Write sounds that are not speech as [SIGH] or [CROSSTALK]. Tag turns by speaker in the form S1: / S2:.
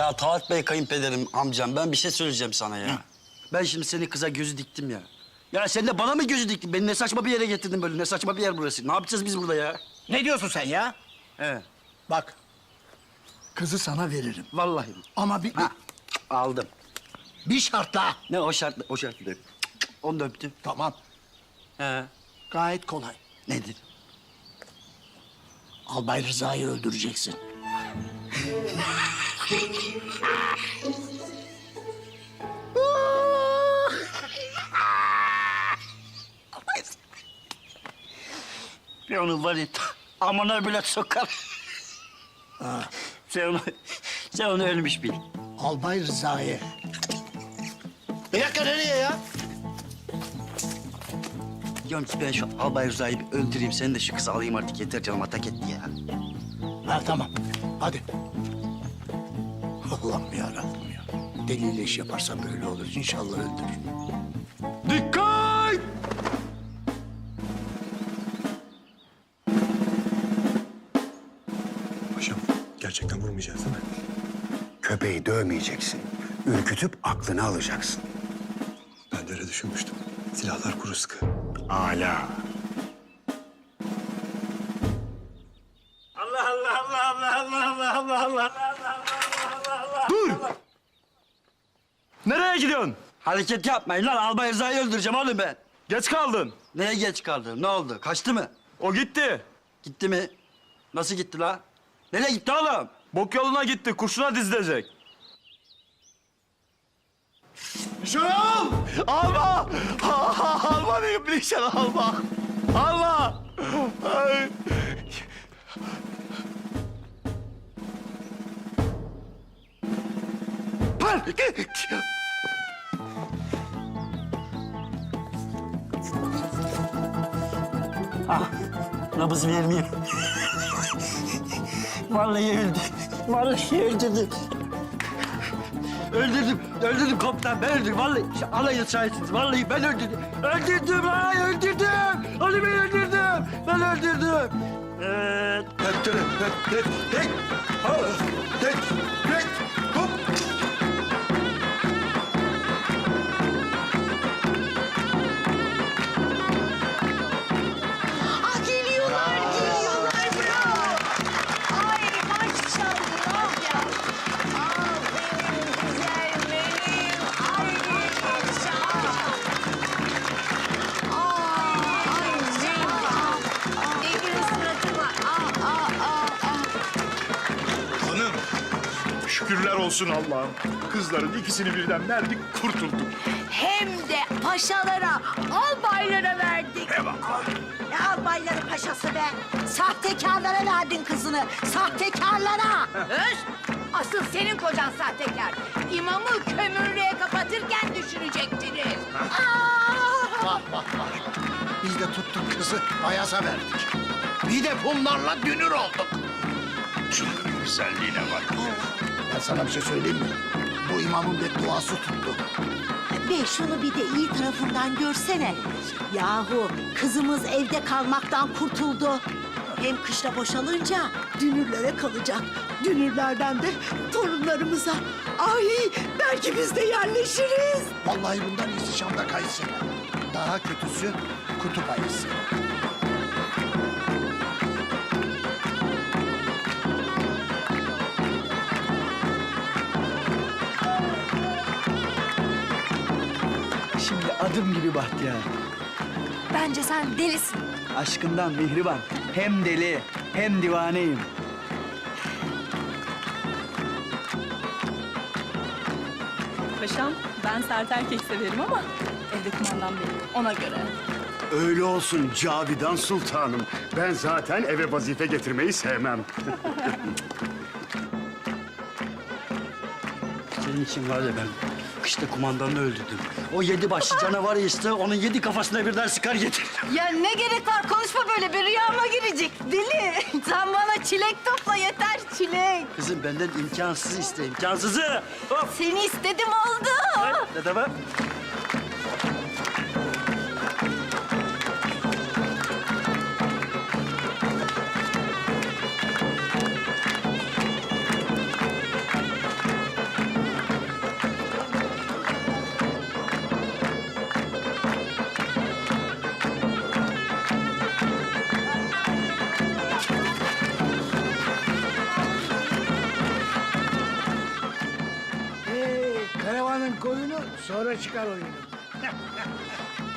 S1: Ya Talat Bey kayınpederim, amcam ben bir şey söyleyeceğim sana ya. Ben şimdi seni kıza gözü diktim ya. Ya sen de bana mı gözü diktin? Beni ne saçma bir yere getirdin böyle. Ne saçma bir yer burası. Ne yapacağız biz burada ya?
S2: Ne diyorsun sen ya?
S1: He.
S2: Bak. Kızı sana veririm.
S1: Vallahi.
S2: Ama bir,
S1: Ha. Aldım.
S2: bir şartla.
S1: Ne o şart, o şart değil. Onu da öptüm.
S2: Tamam.
S1: He.
S2: Gayet kolay.
S1: Nedir?
S2: Albay Rıza'yı öldüreceksin. [LAUGHS]
S1: Ben onu var ya, amına bile sokar. sen onu, sen onu ölmüş bil.
S2: Albay Rıza'yı. Bir dakika nereye ya?
S1: Diyorum ki ben şu Albay Rıza'yı bir öldüreyim. Seni de şu kızı alayım artık. Yeter canım atak etti ya.
S2: Ha tamam. Hadi. Allah'ım ya Rabbim ya. Deliyle iş yaparsan böyle olur. İnşallah öldürür.
S1: Dikkat!
S3: Paşam gerçekten vurmayacağız değil mi?
S4: Köpeği dövmeyeceksin. Ürkütüp aklını alacaksın.
S3: Ben de öyle düşünmüştüm. Silahlar kuru sıkı.
S4: Ala.
S1: Allah Allah Allah Allah Allah Allah Allah Allah.
S5: Nereye gidiyorsun?
S1: Hareket yapmayın lan. Albay Rıza'yı öldüreceğim oğlum ben.
S5: Geç kaldın.
S1: Neye geç kaldın? Ne oldu? Kaçtı mı?
S5: O gitti.
S1: Gitti mi? Nasıl gitti la? Nereye gitti oğlum?
S5: Bok yoluna gitti. Kurşuna dizilecek. Nişan! Alma! [LAUGHS] Alma diyeyim nişan alma. Alma!
S1: Nabız vermeyeyim. Vallahi öldü. Vallahi öldürdüm. Öldürdüm, öldürdüm komutan. Ben öldürdüm. Vallahi alayın şahitsiniz. Vallahi ben öldürdüm. Öldürdüm lan, öldürdüm. Onu ben öldürdüm. Ben öldürdüm. Evet.
S6: Ah
S7: şükürler olsun Allah'ım. Kızların ikisini birden verdik, kurtulduk.
S6: Hem de paşalara, albaylara verdik.
S7: Eyvallah.
S6: Ne albayları paşası be? Sahtekarlara verdin kızını, sahtekarlara. Öz, asıl senin kocan sahtekar. İmamı kömürlüğe kapatırken düşünecektiniz. Aa!
S2: Bak bak bak. Biz de tuttuk kızı Ayaz'a verdik. Bir de bunlarla dünür olduk.
S7: Şunların güzelliğine bak.
S2: Ben sana bir şey söyleyeyim mi? Bu imamın bir duası tuttu.
S6: Be şunu bir de iyi tarafından görsene. Yahu kızımız evde kalmaktan kurtuldu. Hem kışla boşalınca dünürlere kalacak. Dünürlerden de torunlarımıza. Ay belki biz de yerleşiriz.
S2: Vallahi bundan iyisi Şam'da kayısı. Daha kötüsü kutup ayısı.
S5: Şimdi adım gibi bahtiyar.
S6: Bence sen delisin.
S5: Aşkından mihriban. Hem deli hem divaneyim.
S8: Paşam, ben sert erkek severim ama evde kumandan benim. Ona göre.
S4: Öyle olsun Cavidan Sultanım. Ben zaten eve vazife getirmeyi sevmem. [LAUGHS]
S1: Senin için var ya ben kışta kumandanını öldürdüm. O yedi başlı canavar işte onun yedi kafasına birden sıkar getiririm.
S6: Ya ne gerek var konuşma böyle bir rüyama girecek. Deli. [LAUGHS] Sen bana çilek topla yeter çilek.
S1: Kızım benden imkansız iste, imkansızı. Hop.
S6: Seni istedim oldu.
S1: Ne demek?
S2: Sonra çıkar oyunu. [LAUGHS]